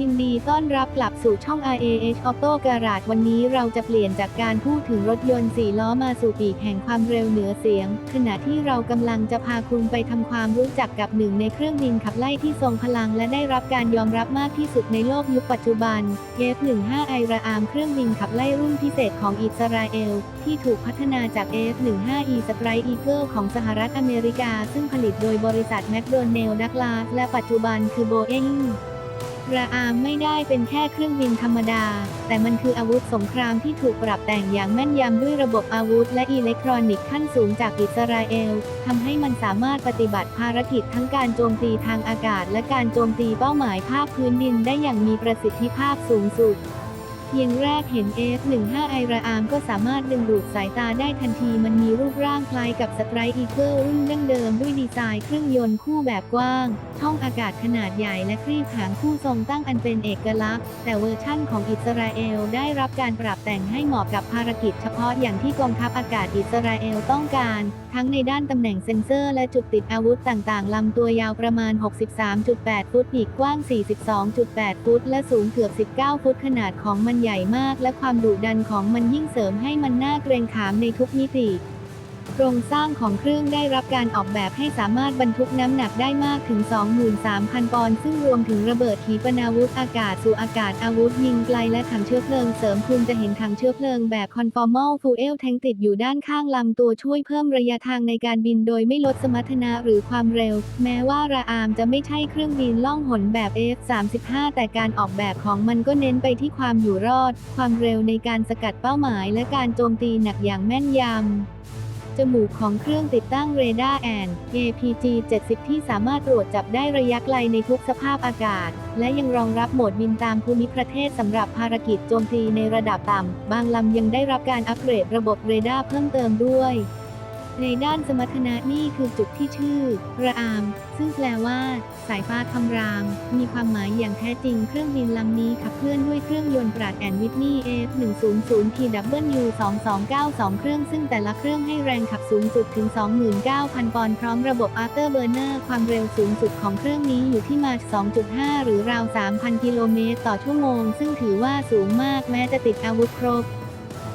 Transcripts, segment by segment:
ยินดีต้อนรับกลับสู่ช่อง RAH Auto Garage วันนี้เราจะเปลี่ยนจากการพูดถึงรถยนต์4ล้อมาสู่ปีกแห่งความเร็วเหนือเสียง ขณะที่เรากำลังจะพาคุณไปทำความรู้จักกับหนึ่งในเครื่องบินขับไล่ที่ทรงพลังและได้รับการยอมรับมากที่สุดในโลกยุคปัจจุบัน F-15 ไอราอามเครื่องบินขับไล่รุ่นพิเศษของอิสราเอล ที่ถูกพัฒนาจาก F-15E Strike Eagle ของสหรัฐอเมริกา ซึ่งผลิตโดยบริษัทแมคโดนัลด์ดักลาสและปัจจุบันคือโบเอง ราอามไม่ได้เป็นแค่เครื่องบินธรรมดา แต่มันคืออาวุธสงครามที่ถูกปรับแต่งอย่างแม่นยำด้วยระบบอาวุธและอิเล็กทรอนิกส์ขั้นสูงจากอิสราเอลทำให้มันสามารถปฏิบัติภารกิจทั้งการโจมตีทางอากาศ และการโจมตีเป้าหมายภาคพื้นดินได้อย่างมีประสิทธิภาพสูงสุด เพียงแรกเห็น F-15 ไอราอามก็สามารถดึงดูดสายตาได้ทันทีมันมีรูปร่างคล้ายกับสไตรอีเกิลรุ่นดั้งเดิมด้วยดีไซน์เครื่องยนต์คู่แบบกว้าง ช่องอากาศขนาดใหญ่และครีบหางคู่ทรงตั้งอันเป็นเอกลักษณ์ แต่เวอร์ชั่นของอิสราเอลได้รับการปรับแต่งให้เหมาะกับภารกิจเฉพาะอย่างที่กองทัพอากาศอิสราเอลต้องการ ทั้งในด้านตำแหน่งเซ็นเซอร์และจุดติดอาวุธต่างๆลำตัวยาวประมาณ 63.8 ฟุตปีกกว้าง 42.8 ฟุต และสูงเกือบ 19 ฟุตขนาดของมันใหญ่มากและความดุดันของมันยิ่งเสริมให้มันน่าเกรงขามในทุกมิติ โครงสร้างของเครื่องได้รับการออกแบบให้สามารถบรรทุกน้ำหนักได้มากถึง 23,000 ปอนด์ซึ่งรวมถึงระเบิดขีปนาวุธอากาศสู่อากาศอาวุธยิงไกลและถังเชื้อเพลิงเสริมคุณจะเห็นถังเชื้อเพลิงแบบ conformal fuel tank ติดอยู่ด้านข้างลำตัวช่วยเพิ่มระยะทางในการบินโดยไม่ลดสมรรถนะหรือความเร็ว แม้ว่าราอามจะไม่ใช่เครื่องบินล่องหนแบบ F-35 แต่การออกแบบของมันก็เน้นไปที่ความอยู่รอด ความเร็วในการสกัดเป้าหมาย และการโจมตีหนักอย่างแม่นยำ จมูกของเครื่องติดตั้งเรดาร์แอน APG 70 ที่สามารถตรวจจับได้ระยะไกลในทุกสภาพอากาศ และยังรองรับโหมดบินตามภูมิประเทศสำหรับภารกิจโจมตีในระดับต่ำ บางลำยังได้รับการอัปเกรดระบบเรดาร์เพิ่มเติมด้วย ในด้านสมรรถนะนี่คือจุดที่ชื่อ ระอาม ซึ่งแปลว่า สายฟ้าคำราม มีความหมายอย่างแท้จริงเครื่องบินลำนี้ขับเคลื่อนด้วยเครื่องยนต์ปราดแอนวิทนี่ F100 TW 2292 เครื่องซึ่งแต่ละเครื่องให้แรงขับสูงสุดถึง 29,000 ปอนด์พร้อมระบบ Afterburner ความเร็วสูงสุดของเครื่องนี้อยู่ที่มา 2.5 หรือราว 3,000 กิโลเมตรต่อชั่วโมง ซึ่งถือว่าสูงมากแม้จะติดอาวุธครบ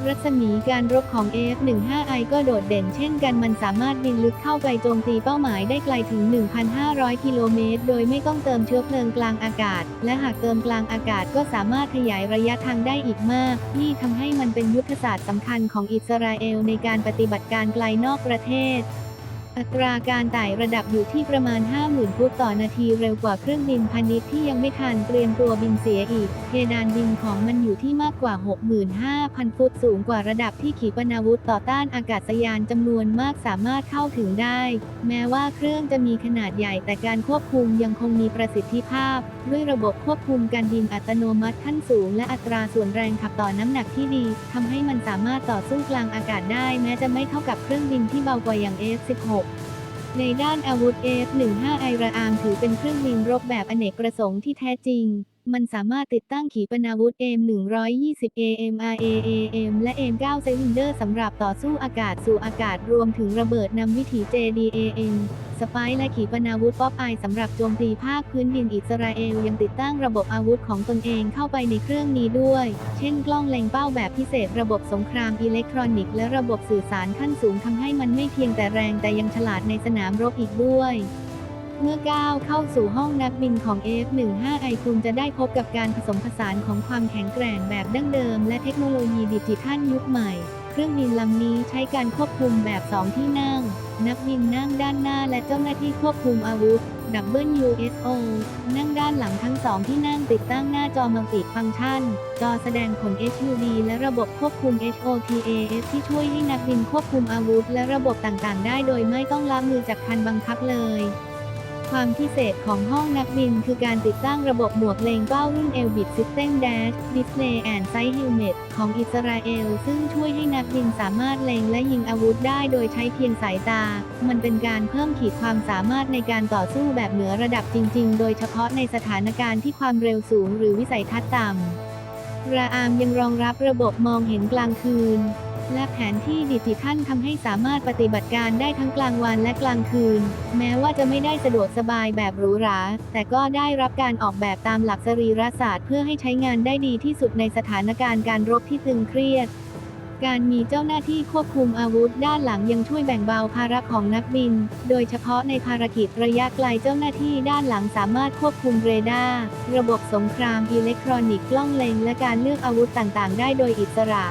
รัศมีการรบของ F-15I ก็โดดเด่นเช่นกันมันสามารถบินลึกเข้าไปโจมตีเป้าหมายได้ไกลถึง 1,500 กิโลเมตร โดยไม่ต้องเติมเชื้อเพลิงกลางอากาศ และหากเติมกลางอากาศก็สามารถขยายระยะทางได้อีกมาก นี่ทำให้มันเป็นยุทธศาสตร์สำคัญของอิสราเอลในการปฏิบัติการไกลนอกประเทศ อัตราการไต่ระดับอยู่ที่ประมาณ 50,000ฟุตต่อนาทีเร็วกว่าเครื่องบินพาณิชย์ที่ยังไม่ทันเตรียมตัวบินเสียอีก เพดานบินของมันอยู่ที่มากกว่า 65,000 ฟุตสูงกว่าระดับที่ขีปนาวุธต่อต้านอากาศยานจำนวนมากสามารถเข้าถึงได้ แม้ว่าเครื่องจะมีขนาดใหญ่แต่การควบคุมยังคงมีประสิทธิภาพ ด้วยระบบควบคุมการบินอัตโนมัติขั้นสูง และอัตราส่วนแรงขับต่อน้ำหนักที่ดีทำให้มันสามารถต่อสู้กลางอากาศได้ แม้จะไม่เท่ากับเครื่องบินที่เบากว่าอย่าง F-16 ในด้านอาวุธ F-15 ไอราอามถือเป็นเครื่องบินรบแบบอเนกประสงค์ที่แท้จริง มันสามารถติดตั้งขีปนาวุธ M120 AMRAAM และ M9 ไซลินเดอร์สำหรับต่อสู้อากาศสู่อากาศรวมถึงระเบิดนำวิถี JDAM สปร์และขีปนาวุธป๊อปไอสำหรับโจมตีภาคพื้นดินอิสราเอลยังติดตั้งระบบอาวุธของตนเองเข้าไปในเครื่องนี้ด้วย เช่นกล้องเล็งเป้าแบบพิเศษระบบสงครามอิเล็กทรอนิกส์และระบบสื่อสารขั้นสูงทำให้มันไม่เพียงแต่แรงแต่ยังฉลาดในสนามรบอีกด้วยเมื่อก้าวเข้าสู่ห้องนักบินของ F-15I คุณจะได้พบกับการผสมผสานของความแข็งแกร่งแบบดั้งเดิม และเทคโนโลยีดิจิทัลยุคใหม่ เครื่องบินลำนี้ใช้การควบคุมแบบ 2 ที่นั่ง นักบินนั่งด้านหน้าและเจ้าหน้าที่ควบคุมอาวุธ WSO นั่งด้านหลังทั้งสองที่นั่งติดตั้งหน้าจอมัลติฟังก์ชัน จอแสดงผล HUD และระบบควบคุม HOTAS ที่ช่วยให้นักบินควบคุมอาวุธ และระบบต่างๆ ได้โดยไม่ต้องล้ามือจากคันบังคับเลย ความพิเศษของห้องนักบินคือการติดตั้งระบบหมวกเลงเป้ารุ่น Elbit System Dash Display and Sight Helmet ของอิสราเอล ซึ่งช่วยให้นักบินสามารถเล็งและยิงอาวุธได้โดยใช้เพียงสายตา มันเป็นการเพิ่มขีดความสามารถในการต่อสู้แบบเหนือระดับจริง ๆ โดยเฉพาะในสถานการณ์ที่ความเร็วสูงหรือวิสัยทัศน์ต่ำราอามยังรองรับระบบมองเห็นกลางคืน และแผนที่ดิจิทัลทำให้สามารถปฏิบัติการได้ทั้งกลางวันและกลางคืน แม้ว่าจะไม่ได้สะดวกสบายแบบหรูหรา แต่ก็ได้รับการออกแบบตามหลักสรีรศาสตร์เพื่อให้ใช้งานได้ดีที่สุดในสถานการณ์การรบที่ตึงเครียดการมีเจ้าหน้าที่ควบคุมอาวุธด้านหลังยังช่วยแบ่งเบาภาระของนักบิน โดยเฉพาะในภารกิจระยะไกลเจ้าหน้าที่ด้านหลังสามารถควบคุมเรดาร์ระบบสงครามอิเล็กทรอนิกส์กล้องเล็งและการเลือกอาวุธต่างๆ ได้โดยอิสระ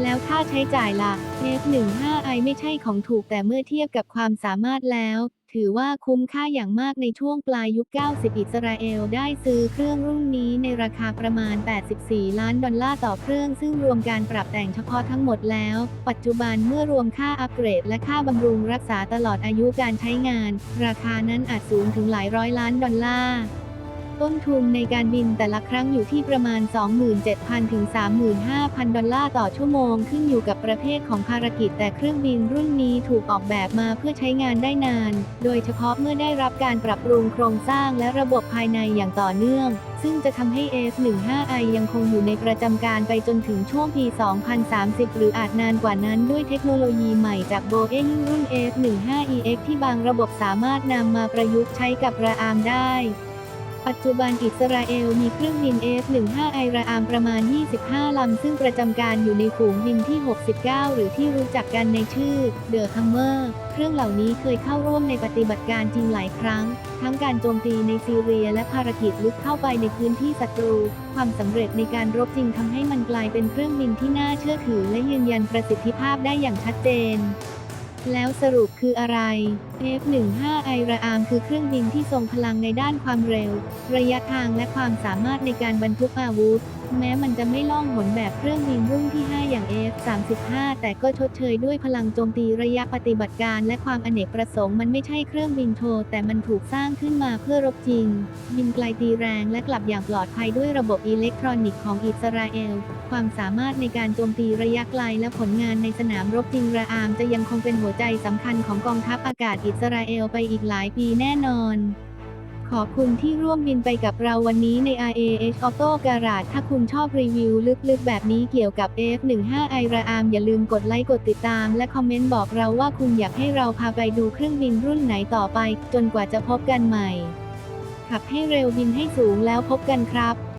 แล้วค่าใช้จ่ายล่ะ F15i ไม่ใช่ของถูกแต่เมื่อเทียบกับความสามารถแล้ว ถือว่าคุ้มค่าอย่างมากในช่วงปลายยุค 90 อิสราเอลได้ซื้อเครื่องรุ่นนี้ในราคาประมาณ 84 ล้านดอลลาร์ต่อเครื่อง ซึ่งรวมการปรับแต่งเฉพาะทั้งหมดแล้ว ปัจจุบันเมื่อรวมค่าอัปเกรดและค่าบำรุงรักษาตลอดอายุการใช้งาน ราคานั้นอาจสูงถึงหลายร้อยล้านดอลลาร์ ต้นทุนในการบินแต่ละครั้งอยู่ที่ประมาณ 27,000 ถึง 35,000 ดอลลาร์ต่อชั่วโมงขึ้นอยู่กับประเภทของภารกิจแต่เครื่องบินรุ่นนี้ถูกออกแบบมาเพื่อใช้งานได้นาน โดยเฉพาะเมื่อได้รับการปรับปรุงโครงสร้างและระบบภายในอย่างต่อเนื่อง ซึ่งจะทำให้ F15i ยังคงอยู่ในประจำการไปจนถึงช่วงปี 2030 หรืออาจนานกว่านั้นด้วยเทคโนโลยีใหม่จาก Boeing รุ่น F15EX ที่บางระบบสามารถนำมาประยุกต์ใช้กับระอามได้ ปัจจุบันอิสราเอลมีเครื่องบิน F-15 ไอราอามประมาณ 25 ลำ ซึ่งประจำการอยู่ในฝูงบินที่ 69 หรือที่รู้จักกันในชื่อ The Hammer เครื่องเหล่านี้เคยเข้าร่วมในปฏิบัติการจริงหลายครั้ง ทั้งการโจมตีในซีเรียและภารกิจลึกเข้าไปในพื้นที่ศัตรู ความสำเร็จในการรบจริงทำให้มันกลายเป็นเครื่องบินที่น่าเชื่อถือและยืนยันประสิทธิภาพได้อย่างชัดเจน แล้วสรุปคืออะไร F-15 ไอระอามคือเครื่องบินที่ทรงพลังในด้านความเร็ว ระยะทางและความสามารถในการบรรทุกอาวุธ แม้มันจะไม่ล่องหนแบบเครื่องบินรุ่นที่ 5 อย่าง F-35 แต่ก็ชดเชยด้วยพลังโจมตีระยะปฏิบัติการและความอเนกประสงค์มันไม่ใช่เครื่องบินโชว์แต่มันถูกสร้างขึ้นมาเพื่อรบจริง บินไกลตีแรงและกลับอย่างปลอดภัยด้วยระบบอิเล็กทรอนิกส์ของอิสราเอล ความสามารถในการโจมตีระยะไกลและผลงานในสนามรบจริงระอามจะยังคงเป็นหัวใจสำคัญของกองทัพอากาศอิสราเอลไปอีกหลายปีแน่นอน ขอบคุณที่ร่วมบินไปกับเราวันนี้ใน RAH Auto Garage ถ้าคุณชอบรีวิวลึกๆ แบบนี้เกี่ยวกับ F15 i r a a m อย่าลืมกดไลค์กดติดตาม และคอมเมนต์บอกเราว่าคุณอยากให้เราพาไปดูเครื่องบินรุ่นไหนต่อไป จนกว่าจะพบกันใหม่ ขับให้เร็วบินให้สูงแล้วพบกันครับ